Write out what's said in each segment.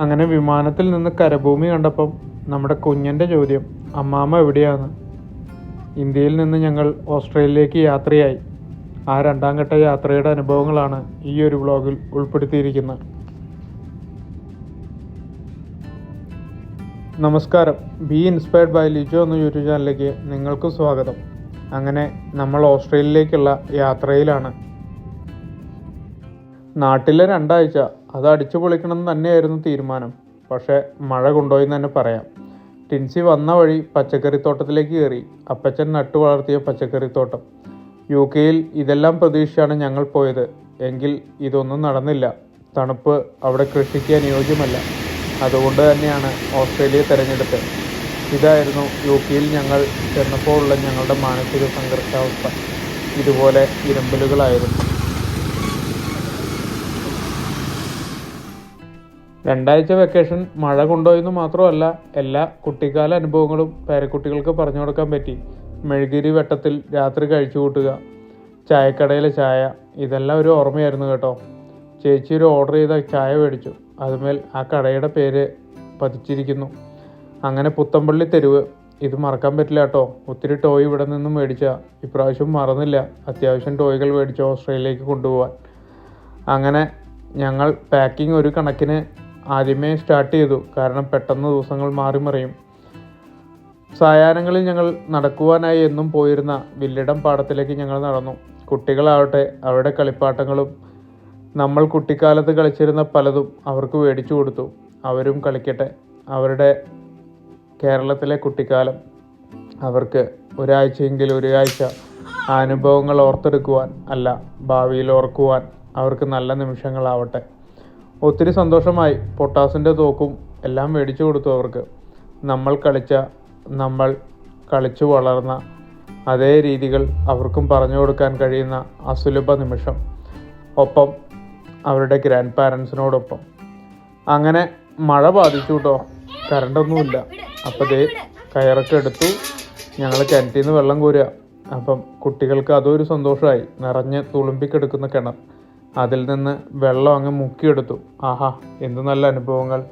അങ്ങനെ വിമാനത്തിൽ നിന്ന് കരഭൂമി കണ്ടപ്പം നമ്മുടെ കുഞ്ഞന്റെ ചോദ്യം അമ്മാമ്മ എവിടെയാണ്? ഇന്ത്യയിൽ നിന്ന് ഞങ്ങൾ ഓസ്ട്രേലിയയിലേക്ക് യാത്രയായി. ആ രണ്ടാം ഘട്ട യാത്രയുടെ അനുഭവങ്ങളാണ് ഈ ഒരു വ്ളോഗിൽ ഉൾപ്പെടുത്തിയിരിക്കുന്നത്. നമസ്കാരം. ബി ഇൻസ്പയർഡ് ബൈ ലിജോ എന്ന യൂട്യൂബ് ചാനലിലേക്ക് നിങ്ങൾക്ക് സ്വാഗതം. അങ്ങനെ നമ്മൾ ഓസ്ട്രേലിയയിലേക്കുള്ള യാത്രയിലാണ്. നാട്ടിലെ രണ്ടാഴ്ച. അത് അടിച്ചു പൊളിക്കണം തന്നെയായിരുന്നു തീരുമാനം. പക്ഷേ മഴ കൊണ്ടുപോയി തന്നെ പറയാം. ടിൻസി വന്ന വഴി പച്ചക്കറിത്തോട്ടത്തിലേക്ക് കയറി. അപ്പച്ചൻ നട്ടു വളർത്തിയ പച്ചക്കറിത്തോട്ടം. യു കെയിൽ ഇതെല്ലാം പ്രതീക്ഷിച്ചാണ് ഞങ്ങൾ പോയത്. എങ്കിൽ ഇതൊന്നും നടന്നില്ല. തണുപ്പ് അവിടെ കൃഷിക്ക് അനുയോജ്യമല്ല. അതുകൊണ്ട് തന്നെയാണ് ഓസ്ട്രേലിയ തിരഞ്ഞെടുത്തത് ഇതായിരുന്നു യു കെയിൽ ഞങ്ങൾ ചെന്നപ്പോഴുള്ള ഞങ്ങളുടെ മാനസിക സംഘർഷാവസ്ഥ. ഇതുപോലെ ഇരമ്പലുകളായിരുന്നു. രണ്ടാഴ്ച വെക്കേഷൻ മഴ കൊണ്ടുപോയെന്ന് മാത്രമല്ല എല്ലാ കുട്ടിക്കാല അനുഭവങ്ങളും പേരക്കുട്ടികൾക്ക് പറഞ്ഞു കൊടുക്കാൻ പറ്റി. മെഴുകിരി വെട്ടത്തിൽ രാത്രി കഴിച്ചു കൂട്ടുക ചായക്കടയിലെ ചായ ഇതെല്ലാം ഒരു ഓർമ്മയായിരുന്നു കേട്ടോ. ചേച്ചി ഒരു ഓർഡർ ചെയ്ത ചായ മേടിച്ചു. അതുമേൽ ആ കടയുടെ പേര് പതിച്ചിരിക്കുന്നു. അങ്ങനെ പുത്തമ്പള്ളി തെരുവ്. ഇത് മറക്കാൻ പറ്റില്ല കേട്ടോ. ഒത്തിരി ടോയ് ഇവിടെ നിന്നും മേടിച്ച. ഇപ്രാവശ്യം മറന്നില്ല. അത്യാവശ്യം ടോയ്കൾ മേടിച്ച് ഓസ്ട്രേലിയയിലേക്ക് കൊണ്ടുപോകാൻ അങ്ങനെ ഞങ്ങൾ പാക്കിംഗ് ഒരു കണക്കിന് ആദ്യമേ സ്റ്റാർട്ട് ചെയ്തു. കാരണം പെട്ടെന്ന് ദിവസങ്ങൾ മാറി മറിയും. സായാഹ്നങ്ങളിൽ ഞങ്ങൾ നടക്കുവാനായി എന്നും പോയിരുന്ന വില്ലിടം പാടത്തിലേക്ക് ഞങ്ങൾ നടന്നു. കുട്ടികളാവട്ടെ അവരുടെ കളിപ്പാട്ടങ്ങളും നമ്മൾ കുട്ടിക്കാലത്ത് കളിച്ചിരുന്ന പലതും അവർക്ക് മേടിച്ചു കൊടുത്തു. അവരും കളിക്കട്ടെ. അവരുടെ കേരളത്തിലെ കുട്ടിക്കാലം. അവർക്ക് ഒരാഴ്ചയെങ്കിലും ഒരാഴ്ച ആ അനുഭവങ്ങൾ ഓർത്തെടുക്കുവാൻ അല്ല ഭാവിയിൽ ഓർക്കുവാൻ അവർക്ക് നല്ല നിമിഷങ്ങളാവട്ടെ. ഒത്തിരി സന്തോഷമായി പൊട്ടാസിന്റെ തോക്കും എല്ലാം മേടിച്ചു കൊടുത്തു അവർക്ക്. നമ്മൾ കളിച്ച നമ്മൾ കളിച്ചു വളർന്ന അതേ രീതികൾ അവർക്കും പറഞ്ഞു കൊടുക്കാൻ കഴിയുന്ന അസുലഭ നിമിഷം. ഒപ്പം അവരുടെ ഗ്രാൻഡ് പാരൻസിനോടൊപ്പം അങ്ങനെ മഴ ബാധിച്ചു കേട്ടോ. കറണ്ടൊന്നുമില്ല അപ്പോൾ ദേ കയറൊക്കെ എടുത്തു. ഞങ്ങൾ കിണറ്റിൽ നിന്ന് വെള്ളം കോരുക. അപ്പം കുട്ടികൾക്ക് അതൊരു സന്തോഷമായി. നിറഞ്ഞ് തുളുമ്പിക്കെടുക്കുന്ന കിണർ. അതിൽ നിന്ന് വെള്ളം അങ്ങ് മുക്കിയെടുത്തു. ആഹാ എന്ത് നല്ല അനുഭവങ്ങൾ.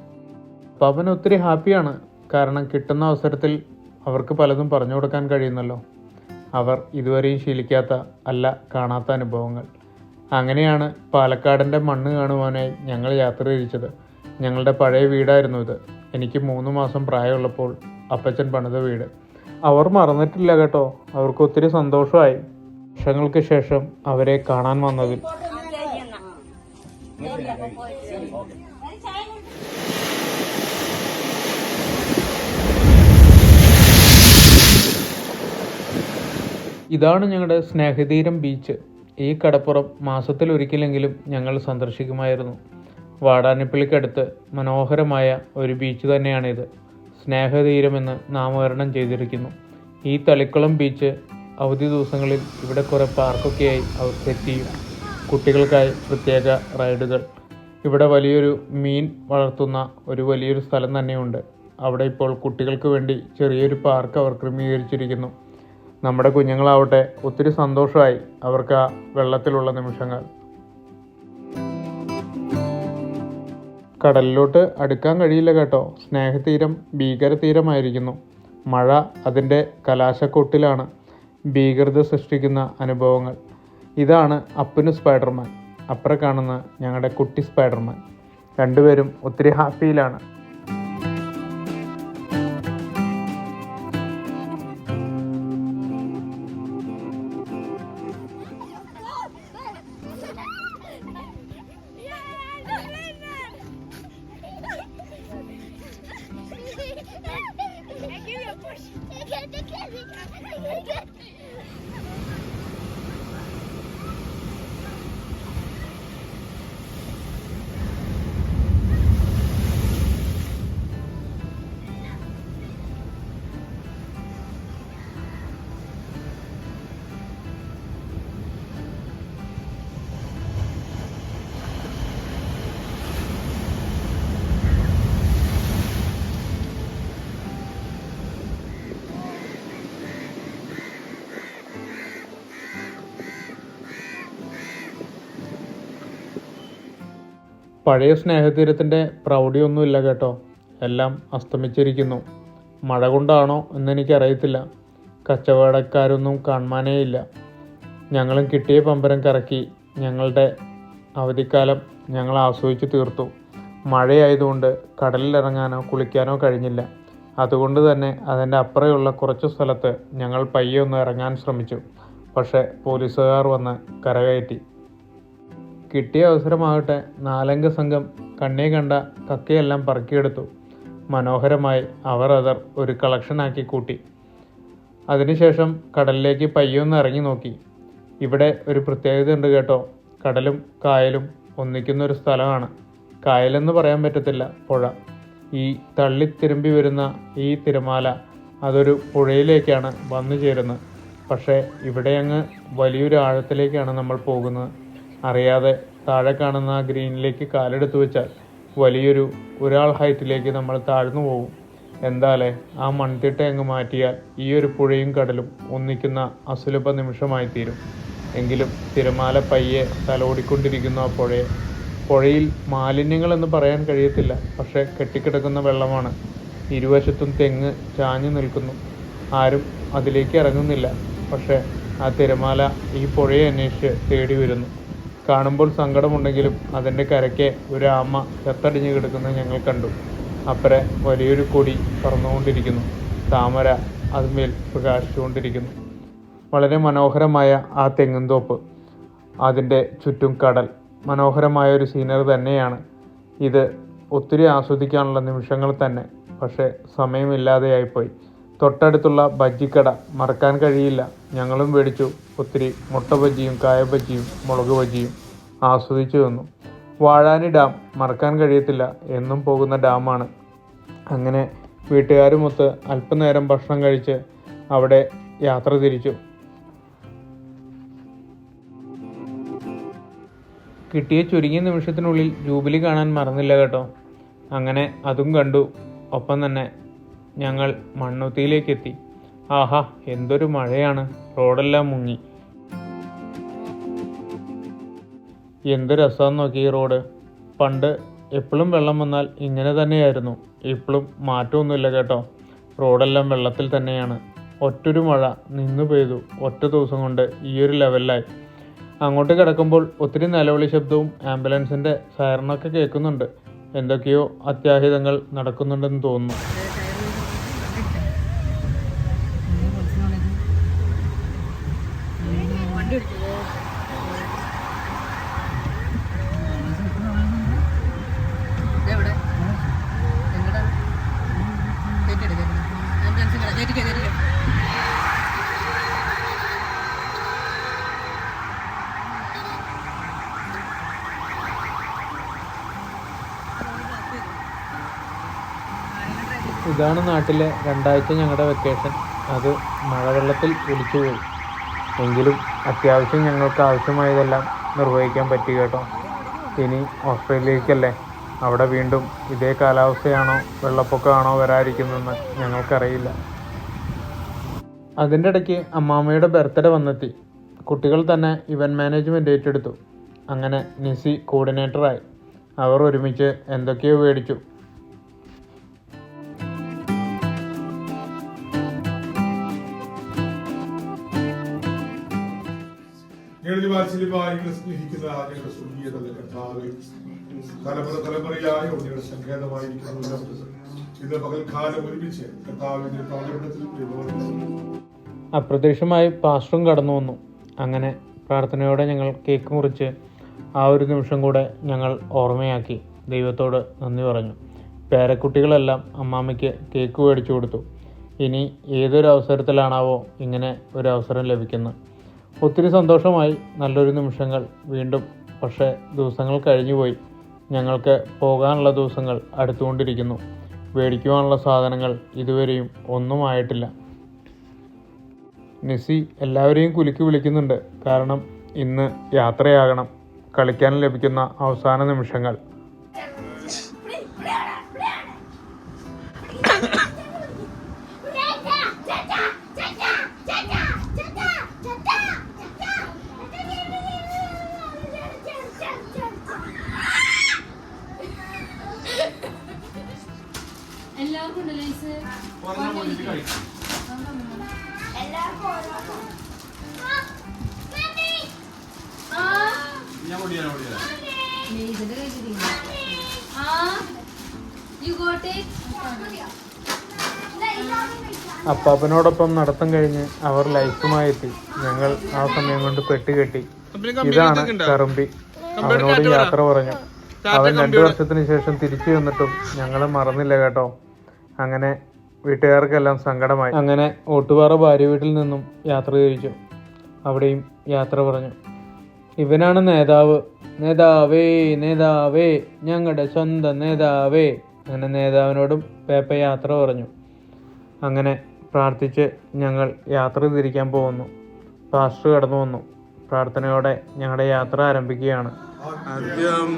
പവൻ ഒത്തിരി ഹാപ്പിയാണ്. കാരണം കിട്ടുന്ന അവസരത്തിൽ അവർക്ക് പലതും പറഞ്ഞു കൊടുക്കാൻ കഴിയുന്നല്ലോ. അവർ ഇതുവരെയും ശീലിക്കാത്ത അല്ല കാണാത്ത അനുഭവങ്ങൾ. അങ്ങനെയാണ് പാലക്കാടിന്റെ മണ്ണ് കാണുവാനായി ഞങ്ങൾ യാത്ര തിരിച്ചത്. ഞങ്ങളുടെ പഴയ വീടായിരുന്നു ഇത്. എനിക്ക് മൂന്ന് മാസം പ്രായമുള്ളപ്പോൾ അപ്പച്ചൻ പണിത വീട്. അവർ മറന്നിട്ടില്ല കേട്ടോ. അവർക്ക് ഒത്തിരി സന്തോഷമായി. വർഷങ്ങൾക്ക് ശേഷം അവരെ കാണാൻ വന്നതിൽ. ഇതാണ് ഞങ്ങളുടെ സ്നേഹതീരം ബീച്ച്. ഈ കടപ്പുറം മാസത്തിൽ ഒരിക്കലെങ്കിലും ഞങ്ങൾ സന്ദർശിക്കുമായിരുന്നു. വാടാനപ്പള്ളിക്കടുത്ത് മനോഹരമായ ഒരു ബീച്ച് തന്നെയാണിത്. സ്നേഹതീരമെന്ന് നാമകരണം ചെയ്തിരിക്കുന്നു. ഈ തളിക്കുളം ബീച്ച് അവധി ദിവസങ്ങളിൽ ഇവിടെ കുറേ പാർക്കൊക്കെയായി അവർ സെറ്റ് ചെയ്യും. കുട്ടികൾക്കായി പ്രത്യേക റൈഡുകൾ. ഇവിടെ വലിയൊരു മീൻ വളർത്തുന്ന ഒരു വലിയൊരു സ്ഥലം തന്നെയുണ്ട്. അവിടെ ഇപ്പോൾ കുട്ടികൾക്ക് വേണ്ടി ചെറിയൊരു പാർക്ക് അവർ ക്രമീകരിച്ചിരിക്കുന്നു. നമ്മുടെ കുഞ്ഞുങ്ങളാവട്ടെ ഒത്തിരി സന്തോഷമായി അവർക്ക് ആ വെള്ളത്തിലുള്ള നിമിഷങ്ങൾ. കടലിലോട്ട് അടുക്കാൻ കഴിയില്ല കേട്ടോ. സ്നേഹതീരം ഭീകരതീരമായിരിക്കുന്നു. മഴ അതിന്റെ കലാശക്കൊട്ടിലാണ് ഭീകരത സൃഷ്ടിക്കുന്ന അനുഭവങ്ങൾ. ഇതാണ് അപ്പന് സ്പൈഡർമാൻ. അപ്പുറം കാണുന്ന ഞങ്ങളുടെ കുട്ടി സ്പൈഡർമാൻ. രണ്ടുപേരും ഒത്തിരി ഹാപ്പിയിലാണ്. പഴയ സ്നേഹതീരത്തിന്റെ പ്രൗഢിയൊന്നുമില്ല കേട്ടോ. എല്ലാം അസ്തമിച്ചിരിക്കുന്നു. മഴ കൊണ്ടാണോ എന്നെനിക്കറിയത്തില്ല. കച്ചവടക്കാരൊന്നും കാണാനേയില്ല ഞങ്ങളും കിട്ടിയ പമ്പരം കറക്കി ഞങ്ങളുടെ അവധിക്കാലം ഞങ്ങൾ ആസ്വദിച്ച് തീർത്തു. മഴയായതുകൊണ്ട് കടലിലിറങ്ങാനോ കുളിക്കാനോ കഴിഞ്ഞില്ല. അതുകൊണ്ട് തന്നെ അതിന്റെ അപ്പുറയുള്ള കുറച്ച് സ്ഥലത്ത് ഞങ്ങൾ പയ്യെ ഒന്ന് ഇറങ്ങാൻ ശ്രമിച്ചു. പക്ഷേ പോലീസുകാർ വന്ന് കരകയറ്റി. കിട്ടിയ അവസരമാകട്ടെ നാലംഗ സംഘം കണ്ണേ കണ്ട കക്കയെല്ലാം പറക്കിയെടുത്തു. മനോഹരമായി അവർ അതർ ഒരു കളക്ഷനാക്കി കൂട്ടി. അതിനുശേഷം കടലിലേക്ക് പയ്യൊന്ന് ഇറങ്ങി നോക്കി. ഇവിടെ ഒരു പ്രത്യേകത ഉണ്ട് കേട്ടോ. കടലും കായലും ഒന്നിക്കുന്ന ഒരു സ്ഥലമാണ്. കായലെന്ന് പറയാൻ പറ്റത്തില്ല പുഴ. ഈ തള്ളിത്തിരുമ്പി വരുന്ന ഈ തിരമാല അതൊരു പുഴയിലേക്കാണ് വന്നു ചേരുന്നത്. പക്ഷേ ഇവിടെ അങ്ങ് വലിയൊരു ആഴത്തിലേക്കാണ് നമ്മൾ പോകുന്നത്. അറിയാതെ താഴെ കാണുന്ന ആ ഗ്രീനിലേക്ക് കാലെടുത്ത് വെച്ചാൽ വലിയൊരു ഒരാൾ ഹൈറ്റിലേക്ക് നമ്മൾ താഴ്ന്നു പോകും. എന്താലേ ആ മൺതിട്ട അങ്ങ് മാറ്റിയാൽ ഈ ഒരു പുഴയും കടലും ഒന്നിക്കുന്ന അസുലഭ നിമിഷമായി തീരും എങ്കിലും തിരമാല പയ്യെ തലോടിക്കൊണ്ടിരിക്കുന്നു ആ പുഴയെ. പുഴയിൽ മാലിന്യങ്ങളെന്ന് പറയാൻ കഴിയത്തില്ല പക്ഷേ കെട്ടിക്കിടക്കുന്ന വെള്ളമാണ്. ഇരുവശത്തും തെങ്ങ് ചാഞ്ഞു നിൽക്കുന്നു. ആരും അതിലേക്ക് ഇറങ്ങുന്നില്ല പക്ഷേ ആ തിരമാല ഈ പുഴയെ അന്വേഷിച്ച് തേടി വരുന്നു. കാണുമ്പോൾ സങ്കടമുണ്ടെങ്കിലും അതിന്റെ കരയ്ക്ക് ഒരു ആമ ചത്തടിഞ്ഞ് കിടക്കുന്നത് ഞങ്ങൾ കണ്ടു. അപ്പറെ വലിയൊരു കൊടി പറന്നുകൊണ്ടിരിക്കുന്നു. താമര അതിന്മേൽ പ്രകാശിച്ചുകൊണ്ടിരിക്കുന്നു. വളരെ മനോഹരമായ ആ തെങ്ങുംതോപ്പ് അതിന്റെ ചുറ്റും കടൽ. മനോഹരമായ ഒരു സീനറി തന്നെയാണ്. ഇത് ഒത്തിരി ആസ്വദിക്കാനുള്ള നിമിഷങ്ങൾ തന്നെ പക്ഷേ സമയമില്ലാതെയായിപ്പോയി. തൊട്ടടുത്തുള്ള ബജ്ജിക്കട മറക്കാൻ കഴിയില്ല. ഞങ്ങളും മേടിച്ചു. ഒത്തിരി മുട്ട ബജ്ജിയും കായ ബജ്ജിയും മുളക് ബജ്ജിയും ആസ്വദിച്ചു തന്നു. വാഴാനി ഡാം മറക്കാൻ കഴിയത്തില്ല. എന്നും പോകുന്ന ഡാമാണ്. അങ്ങനെ വീട്ടുകാരുമൊത്ത് അല്പനേരം ഭക്ഷണം കഴിച്ച് അവിടെ യാത്ര തിരിച്ചു. കിട്ടിയ ചുരുങ്ങിയ നിമിഷത്തിനുള്ളിൽ ജൂബിലി കാണാൻ മറന്നില്ല കേട്ടോ. അങ്ങനെ അതും കണ്ടു. ഒപ്പം തന്നെ ഞങ്ങൾ മണ്ണുത്തിയിലേക്ക് എത്തി ആഹാ എന്തൊരു മഴയാണ്. റോഡെല്ലാം മുങ്ങി. എന്ത് രസമാണെന്ന് നോക്കി ഈ റോഡ്. പണ്ട് എപ്പോഴും വെള്ളം വന്നാൽ ഇങ്ങനെ തന്നെയായിരുന്നു. ഇപ്പോഴും മാറ്റമൊന്നുമില്ല കേട്ടോ. റോഡെല്ലാം വെള്ളത്തിൽ തന്നെയാണ്. ഒറ്റൊരു മഴ നിന്നു പെയ്തു ഒറ്റ ദിവസം കൊണ്ട് ഈ ഒരു ലെവലിലായി. അങ്ങോട്ട് കിടക്കുമ്പോൾ ഒത്തിരി നിലവിളി ശബ്ദവും ആംബുലൻസിന്റെ സൈറണൊക്കെ കേൾക്കുന്നുണ്ട്. എന്തൊക്കെയോ അത്യാഹിതങ്ങൾ നടക്കുന്നുണ്ടെന്ന് തോന്നുന്നു. ഇതാണ് നാട്ടിലെ രണ്ടാഴ്ച ഞങ്ങളുടെ വെക്കേഷൻ അത് മഴവെള്ളത്തിൽ ഒലിച്ചുപോയി എങ്കിലും അത്യാവശ്യം ഞങ്ങൾക്ക് ആവശ്യമായതെല്ലാം നിർവഹിക്കാൻ പറ്റി കേട്ടോ. ഇനി ഓസ്ട്രേലിയക്കല്ലേ? അവിടെ വീണ്ടും ഇതേ കാലാവസ്ഥയാണോ വെള്ളപ്പൊക്കമാണോ വരാതിരിക്കുന്നതെന്ന് ഞങ്ങൾക്കറിയില്ല. അതിന്റെ ഇടയ്ക്ക് അമ്മാമ്മയുടെ ബർത്ത്ഡേ വന്നെത്തി. കുട്ടികൾ തന്നെ ഇവന്റ് മാനേജ്മെന്റ് ഏറ്റെടുത്തു. അങ്ങനെ നിസി കോർഡിനേറ്ററായി അവർ ഒരുമിച്ച് എന്തൊക്കെയോ മേടിച്ചു. ഞങ്ങളുടെ വാത്സല്യമായി സ്നേഹിക്കുന്ന ഞങ്ങളുടെ സ്വർഗീയ നല്ല കർത്താവ് തലമുറ തലമുറയായ ഞങ്ങളുടെ സങ്കേതമായിരിക്കുന്നു ഇന്ന് പകൽക്കാലം ഒരുമിച്ച് കർത്താവിന്റെ പ്രവചനത്തിൽ അപ്രത്യക്ഷമായി പാസ്റ്ററും കടന്നു വന്നു. അങ്ങനെ പ്രാർത്ഥനയോടെ ഞങ്ങൾ കേക്ക് മുറിച്ച് ആ ഒരു നിമിഷം കൂടെ ഞങ്ങൾ ഓർമ്മയാക്കി. ദൈവത്തോട് നന്ദി പറഞ്ഞു. പേരക്കുട്ടികളെല്ലാം അമ്മാമ്മയ്ക്ക് കേക്ക് മേടിച്ചു കൊടുത്തു. ഇനി ഏതൊരു അവസരത്തിലാണാവോ ഇങ്ങനെ ഒരു അവസരം ലഭിക്കുന്നത്? ഒത്തിരി സന്തോഷമായി നല്ലൊരു നിമിഷങ്ങൾ വീണ്ടും പക്ഷേ ദിവസങ്ങൾ കഴിഞ്ഞുപോയി. ഞങ്ങൾക്ക് പോകാനുള്ള ദിവസങ്ങൾ അടുത്തുകൊണ്ടിരിക്കുന്നു. മേടിക്കുവാനുള്ള സാധനങ്ങൾ ഇതുവരെയും ഒന്നും ആയിട്ടില്ല നിസി എല്ലാവരെയും കുലുക്കി വിളിക്കുന്നുണ്ട്. കാരണം ഇന്ന് യാത്രയാകണം. കളിക്കാൻ ലഭിക്കുന്ന അവസാന നിമിഷങ്ങൾ. അപ്പാപ്പനോടൊപ്പം നടത്തം കഴിഞ്ഞ് അവർ ലൈഫുമായി എത്തി. ഞങ്ങൾ ആ സമയം കൊണ്ട് പെട്ടുകെട്ടി ഇതാണ് കറുമ്പി. അവനോട് യാത്ര പറഞ്ഞു. അവൻ രണ്ടു വർഷത്തിന് ശേഷം തിരിച്ചു വന്നിട്ടും ഞങ്ങളെ മറന്നില്ല കേട്ടോ. അങ്ങനെ വീട്ടുകാർക്കെല്ലാം സങ്കടമായി. അങ്ങനെ ഓട്ടുപാറ ഭാര്യ വീട്ടിൽ നിന്നും യാത്ര തിരിച്ചു. അവിടെയും യാത്ര പറഞ്ഞു. ഇവനാണ് നേതാവ്. നേതാവേ നേതാവേ ഞങ്ങളുടെ സ്വന്തം നേതാവേ. അങ്ങനെ നേതാവിനോടും പേപ്പ യാത്ര പറഞ്ഞു. അങ്ങനെ പ്രാർത്ഥിച്ച് ഞങ്ങൾ യാത്ര തിരിക്കാൻ പോകുന്നു. പാസ്റ്റർ കടന്നു വന്നു. പ്രാർത്ഥനയോടെ ഞങ്ങളുടെ യാത്ര ആരംഭിക്കുകയാണ്. ആദ്യം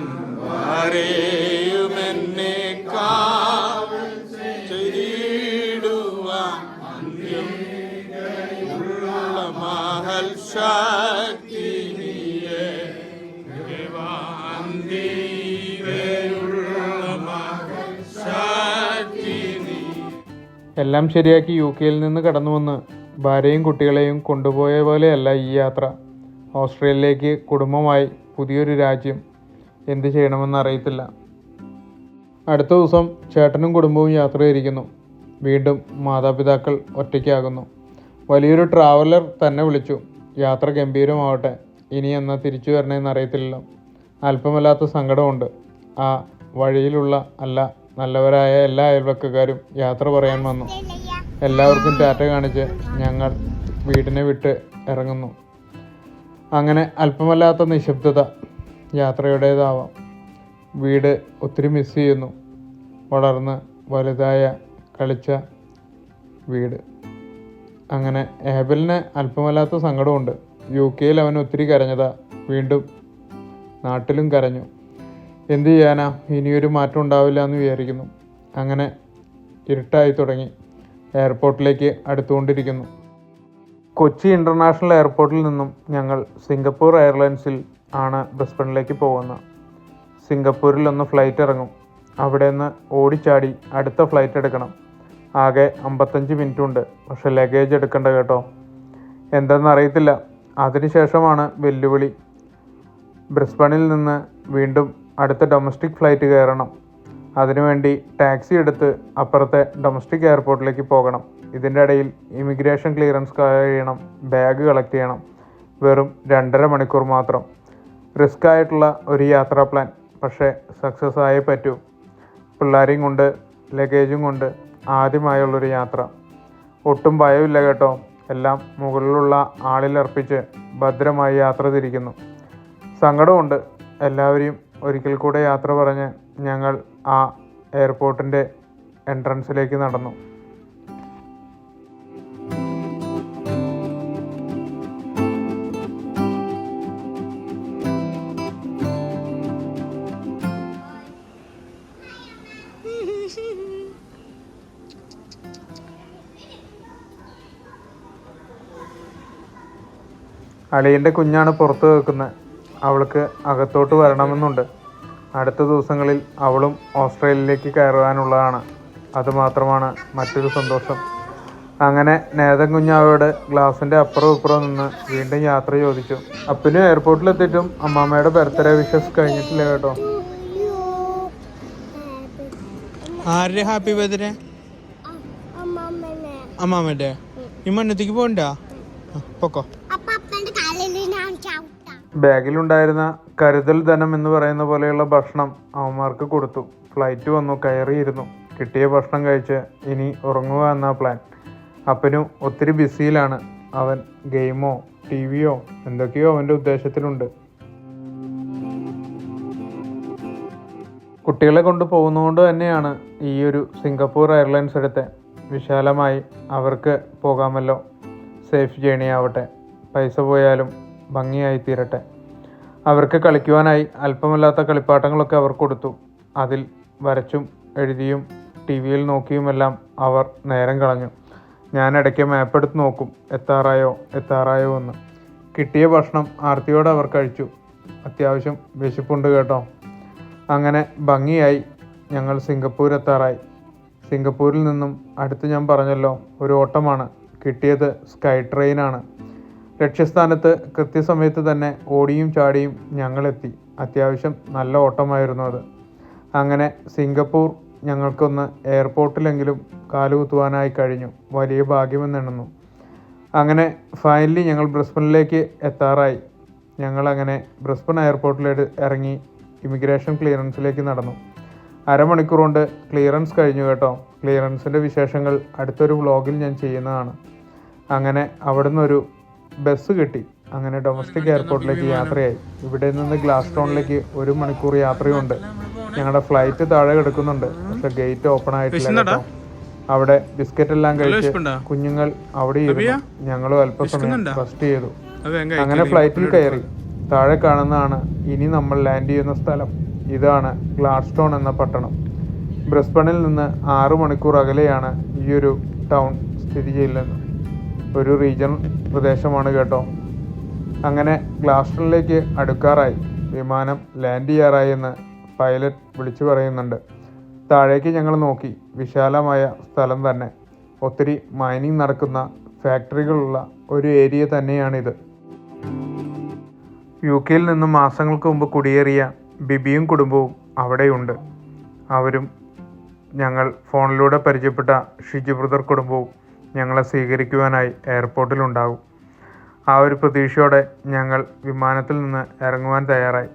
എല്ലാം ശരിയാക്കി യു കെയിൽ നിന്ന് കടന്നു വന്ന് ഭാര്യയും കുട്ടികളെയും കൊണ്ടുപോയ പോലെയല്ല ഈ യാത്ര. ഓസ്ട്രേലിയയിലേക്ക് കുടുംബമായി പുതിയൊരു രാജ്യം. എന്ത് ചെയ്യണമെന്ന് അറിയത്തില്ല. അടുത്ത ദിവസം ചേട്ടനും കുടുംബവും യാത്ര തിരിക്കുന്നു വീണ്ടും മാതാപിതാക്കൾ ഒറ്റയ്ക്കാകുന്നു. വലിയൊരു ട്രാവലർ തന്നെ വിളിച്ചു. യാത്ര ഗംഭീരമാവട്ടെ. ഇനി എന്നാ തിരിച്ചു വരണമെന്ന് അറിയത്തില്ലല്ലോ. അല്പമല്ലാത്ത സങ്കടമുണ്ട്. ആ വഴിയിലുള്ള അല്ല നല്ലവരായ എല്ലാ അയൽവക്കക്കാരും യാത്ര പറയാൻ വന്നു. എല്ലാവർക്കും ടാറ്റ കാണിച്ച് ഞങ്ങൾ വീടിനെ വിട്ട് ഇറങ്ങുന്നു. അങ്ങനെ അല്പമല്ലാത്ത നിശബ്ദത യാത്രയുടേതാവാം. വീട് ഒത്തിരി മിസ് ചെയ്യുന്നു. വളർന്ന് വലുതായ കളിച്ച വീട്. അങ്ങനെ ഏബലിന് അല്പമല്ലാത്ത സങ്കടമുണ്ട്. യു കെയിൽ അവൻ ഒത്തിരി കരഞ്ഞതാ. വീണ്ടും നാട്ടിലും കരഞ്ഞു. എന്ത് ചെയ്യാനാ? ഇനിയൊരു മാറ്റം ഉണ്ടാവില്ല എന്ന് വിചാരിക്കുന്നു. അങ്ങനെ ഇരുട്ടായി തുടങ്ങി. എയർപോർട്ടിലേക്ക് അടുത്തുകൊണ്ടിരിക്കുന്നു. കൊച്ചി ഇന്റർനാഷണൽ എയർപോർട്ടിൽ നിന്നും ഞങ്ങൾ സിംഗപ്പൂർ എയർലൈൻസിൽ ആണ് ബ്രിസ്ബണിലേക്ക് പോകുന്നത്. സിംഗപ്പൂരിൽ ഒന്ന് ഫ്ലൈറ്റ് ഇറങ്ങും. അവിടെ നിന്ന് ഓടിച്ചാടി അടുത്ത ഫ്ലൈറ്റ് എടുക്കണം. ആകെ അമ്പത്തഞ്ച് മിനിറ്റ് ഉണ്ട്. പക്ഷെ ലഗേജ് എടുക്കണ്ട കേട്ടോ. എന്തെന്ന് അറിയത്തില്ല. അതിനുശേഷമാണ് വെല്ലുവിളി. ബ്രിസ്ബണിൽ നിന്ന് വീണ്ടും അടുത്ത ഡൊമസ്റ്റിക് ഫ്ലൈറ്റ് കയറണം. അതിനുവേണ്ടി ടാക്സി എടുത്ത് അപ്പുറത്തെ ഡൊമസ്റ്റിക് എയർപോർട്ടിലേക്ക് പോകണം. ഇതിന്റെ ഇടയിൽ ഇമിഗ്രേഷൻ ക്ലിയറൻസ് കഴിയണം. ബാഗ് കളക്ട് ചെയ്യണം. വെറും രണ്ടര മണിക്കൂർ മാത്രം. റിസ്ക് ആയിട്ടുള്ള ഒരു യാത്രാ പ്ലാൻ പക്ഷേ സക്സസ് ആയേ പറ്റൂ. പിള്ളേരെയും കൊണ്ട് ലഗേജും കൊണ്ട് ആദ്യമായുള്ളൊരു യാത്ര. ഒട്ടും ഭയമില്ല കേട്ടോ. എല്ലാം മുകളിലുള്ള ആളിലർപ്പിച്ച് ഭദ്രമായി യാത്ര തിരിക്കുന്നു. സങ്കടമുണ്ട്. എല്ലാവരെയും ഒരിക്കൽ കൂടെ യാത്ര പറഞ്ഞ് ഞങ്ങൾ ആ എയർപോർട്ടിന്റെ എൻട്രൻസിലേക്ക് നടന്നു. അളിയന്റെ കുഞ്ഞാണ് പുറത്ത് വെക്കുന്നത് അവൾക്ക് അകത്തോട്ട് വരണമെന്നുണ്ട്. അടുത്ത ദിവസങ്ങളിൽ അവളും ഓസ്ട്രേലിയയിലേക്ക് കയറുവാനുള്ളതാണ് അതുമാത്രമാണ് മറ്റൊരു സന്തോഷം. അങ്ങനെ നേതൻ കുഞ്ഞാവയോട് ഗ്ലാസിന്റെ അപ്പുറം ഇപ്പുറം നിന്ന് വീണ്ടും യാത്ര ചോദിച്ചു. അപ്പനും എയർപോർട്ടിലെത്തിയിട്ടും അമ്മാമ്മയുടെ ബർത്ത്ഡേ വിഷസ് കഴിഞ്ഞിട്ടില്ല കേട്ടോ. ആരുടെ ഹാപ്പി ബർത്ത്ഡേ? അമ്മാമ്മന്റെ ഈ മണ്ണത്തേക്ക് പോകണ്ട? പൊക്കോ. ബാഗിലുണ്ടായിരുന്ന കരുതൽ ധനം എന്ന് പറയുന്ന പോലെയുള്ള ഭക്ഷണം അവന്മാർക്ക് കൊടുത്തു. ഫ്ലൈറ്റ് വന്നു കയറിയിരുന്നു. കിട്ടിയ ഭക്ഷണം കഴിച്ച് ഇനി ഉറങ്ങുക എന്ന പ്ലാൻ അപ്പനും ഒത്തിരി ബിസിയിലാണ്. അവൻ ഗെയിമോ ടി വിയോ എന്തൊക്കെയോ അവന്റെ ഉദ്ദേശത്തിലുണ്ട്. കുട്ടികളെ കൊണ്ട് പോകുന്നതുകൊണ്ട് തന്നെയാണ് ഈ ഒരു സിംഗപ്പൂർ എയർലൈൻസ് എടുത്ത്. വിശാലമായി അവർക്ക് പോകാമല്ലോ. സേഫ് ജേണി ആവട്ടെ. പൈസ പോയാലും ഭംഗിയായി തീരട്ടെ അവർക്ക് കളിക്കുവാനായി അല്പമല്ലാത്ത കളിപ്പാട്ടങ്ങളൊക്കെ അവർ കൊടുത്തു. അതിൽ വരച്ചും എഴുതിയും ടി വിയിൽ നോക്കിയുമെല്ലാം അവർ നേരം കളഞ്ഞു. ഞാൻ ഇടയ്ക്ക് മാപ്പ് എടുത്ത് നോക്കും എത്താറായോ എത്താറായോ എന്ന്. കിട്ടിയ ഭക്ഷണം ആർത്തിയോടെ അവർ കഴിച്ചു. അത്യാവശ്യം വിശപ്പുണ്ട് കേട്ടോ. അങ്ങനെ ഭംഗിയായി ഞങ്ങൾ സിംഗപ്പൂർ എത്താറായി. സിംഗപ്പൂരിൽ നിന്നും അടുത്ത് ഞാൻ പറഞ്ഞല്ലോ ഒരു ഓട്ടമാണ്. കിട്ടിയത് സ്കൈ ട്രെയിനാണ്. ലക്ഷ്യസ്ഥാനത്ത് കൃത്യസമയത്ത് തന്നെ ഓടിയും ചാടിയും ഞങ്ങളെത്തി. അത്യാവശ്യം നല്ല ഓട്ടമായിരുന്നു അത്. അങ്ങനെ സിംഗപ്പൂർ ഞങ്ങൾക്കൊന്ന് എയർപോർട്ടിലെങ്കിലും കാലുകുത്തുവാനായി കഴിഞ്ഞു. വലിയ ഭാഗ്യമെന്നെണ്ണുന്നു. അങ്ങനെ ഫൈനലി ഞങ്ങൾ ബ്രിസ്ബനിലേക്ക് എത്താറായി. ഞങ്ങളങ്ങനെ ബ്രിസ്ബൻ എയർപോർട്ടിലേക്ക് ഇറങ്ങി ഇമിഗ്രേഷൻ ക്ലിയറൻസിലേക്ക് നടന്നു. അരമണിക്കൂർ കൊണ്ട് ക്ലിയറൻസ് കഴിഞ്ഞു കേട്ടോ. ക്ലിയറൻസിന്റെ വിശേഷങ്ങൾ അടുത്തൊരു വ്ളോഗിൽ ഞാൻ ചെയ്യുന്നതാണ്. അങ്ങനെ അവിടുന്ന് ഒരു ബസ് കിട്ടി. അങ്ങനെ ഡൊമസ്റ്റിക് എയർപോർട്ടിലേക്ക് യാത്രയായി. ഇവിടെ നിന്ന് ഗ്ലാസ് ടൗണിലേക്ക് ഒരു മണിക്കൂർ യാത്രയുണ്ട്. ഞങ്ങളുടെ ഫ്ലൈറ്റ് താഴെ കിടക്കുന്നുണ്ട്. പക്ഷെ ഗേറ്റ് ഓപ്പൺ ആയിട്ടില്ല കേട്ടോ. അവിടെ ബിസ്ക്കറ്റ് എല്ലാം കഴിച്ച് കുഞ്ഞുങ്ങൾ അവിടെ ഇരുന്നു. ഞങ്ങളും അല്പസമയം ഫസ്റ്റ് റെസ്റ്റ് ചെയ്തു. അങ്ങനെ ഫ്ലൈറ്റിൽ കയറി. താഴെ കാണുന്നതാണ് ഇനി നമ്മൾ ലാൻഡ് ചെയ്യുന്ന സ്ഥലം. ഇതാണ് ഗ്ലാഡ്സ്റ്റോൺ എന്ന പട്ടണം. ബ്രിസ്ബണിൽ നിന്ന് ആറു മണിക്കൂർ അകലെയാണ് ഈ ഒരു ടൗൺ സ്ഥിതി ചെയ്യുന്നത്. ഒരു റീജിയൺ പ്രദേശമാണ് കേട്ടോ. അങ്ങനെ ഗ്ലാസ്റ്റണിലേക്ക് അടുക്കാറായി. വിമാനം ലാൻഡ് ചെയ്യാറായി എന്ന് പൈലറ്റ് വിളിച്ചു പറയുന്നുണ്ട്. താഴേക്ക് ഞങ്ങൾ നോക്കി. വിശാലമായ സ്ഥലം തന്നെ. ഒത്തിരി മൈനിങ് നടക്കുന്ന ഫാക്ടറികളുള്ള ഒരു ഏരിയ തന്നെയാണിത്. യു കെയിൽ നിന്നും മാസങ്ങൾക്ക് മുമ്പ് കുടിയേറിയ ബിബിയും കുടുംബവും അവിടെയുണ്ട്. അവരും ഞങ്ങൾ ഫോണിലൂടെ പരിചയപ്പെട്ട ഷിജു ബ്രദർ കുടുംബവും ഞങ്ങളെ സ്വീകരിക്കുവാനായി എയർപോർട്ടിലുണ്ടാകും ആ ഒരു പ്രതീക്ഷയോടെ ഞങ്ങൾ വിമാനത്തിൽ നിന്ന് ഇറങ്ങുവാൻ തയ്യാറായി.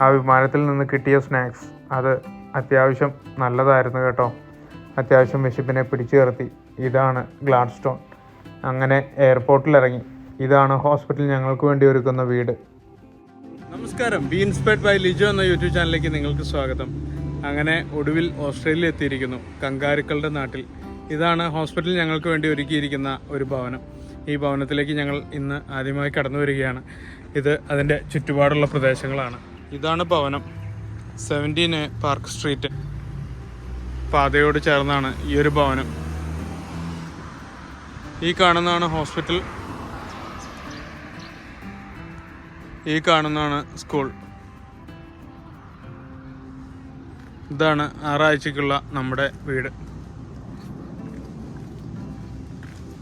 ആ വിമാനത്തിൽ നിന്ന് കിട്ടിയ സ്നാക്സ് അത് അത്യാവശ്യം നല്ലതായിരുന്നു കേട്ടോ. അത്യാവശ്യം വിശപ്പിനെ പിടിച്ചു നിർത്തി. ഇതാണ് ഗ്ലാഡ് സ്റ്റോൺ അങ്ങനെ എയർപോർട്ടിൽ ഇറങ്ങി ഇതാണ് ഹോസ്പിറ്റൽ ഞങ്ങൾക്ക് വേണ്ടി ഒരുക്കുന്ന വീട്. നമസ്കാരം. ബി ഇൻസ്പയർഡ് ബൈ ലിജോ എന്ന യൂട്യൂബ് ചാനലിലേക്ക് നിങ്ങൾക്ക് സ്വാഗതം. അങ്ങനെ ഒടുവിൽ ഓസ്ട്രേലിയ എത്തിയിരിക്കുന്നു. കങ്കാരുക്കളുടെ നാട്ടിൽ. ഇതാണ് ഹോസ്പിറ്റൽ ഞങ്ങൾക്ക് വേണ്ടി ഒരുക്കിയിരിക്കുന്ന ഒരു ഭവനം. ഈ ഭവനത്തിലേക്ക് ഞങ്ങൾ ഇന്ന് ആദ്യമായി കടന്നു വരികയാണ്. ഇത് അതിന്റെ ചുറ്റുപാടുള്ള പ്രദേശങ്ങളാണ്. ഇതാണ് ഭവനം. Seventeen park street. പാതയോട് ചേർന്നാണ് ഈ ഒരു ഭവനം. ഈ കാണുന്നതാണ് ഹോസ്പിറ്റൽ. ഈ കാണുന്നതാണ് സ്കൂൾ. ഇതാണ് ആറാഴ്ചക്കുള്ള നമ്മുടെ വീട്.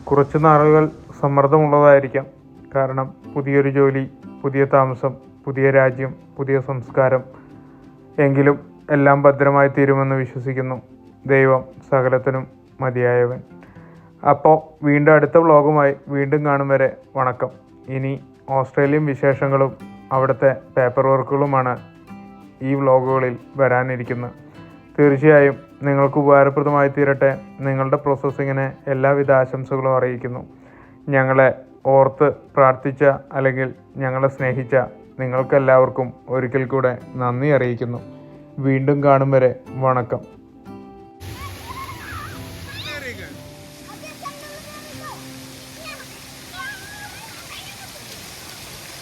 കുറച്ച് നാളുകൾ സമ്മർദ്ദമുള്ളതായിരിക്കാം. കാരണം പുതിയൊരു ജോലി പുതിയ താമസം പുതിയ രാജ്യം പുതിയ സംസ്കാരം. എങ്കിലും എല്ലാം ഭദ്രമായി തീരുമെന്ന് വിശ്വസിക്കുന്നു. ദൈവം സകലത്തിനും മതിയായവൻ. അപ്പോൾ വീണ്ടും അടുത്ത വ്ളോഗുമായി വീണ്ടും കാണും വരെ. വണക്കം. ഇനി ഓസ്ട്രേലിയൻ വിശേഷങ്ങളും അവിടുത്തെ പേപ്പർ വർക്കുകളുമാണ് ഈ വ്ളോഗുകളിൽ വരാനിരിക്കുന്നത്. തീർച്ചയായും നിങ്ങൾക്ക് ഉപകാരപ്രദമായി തീരട്ടെ. നിങ്ങളുടെ പ്രോസസ്സിങ്ങിന് എല്ലാവിധ ആശംസകളും അറിയിക്കുന്നു. ഞങ്ങളെ ഓർത്ത് പ്രാർത്ഥിച്ച അല്ലെങ്കിൽ ഞങ്ങളെ സ്നേഹിച്ച നിങ്ങൾക്കെല്ലാവർക്കും ഒരിക്കൽ കൂടെ നന്ദി അറിയിക്കുന്നു. വീണ്ടും കാണും വരെ വണക്കം.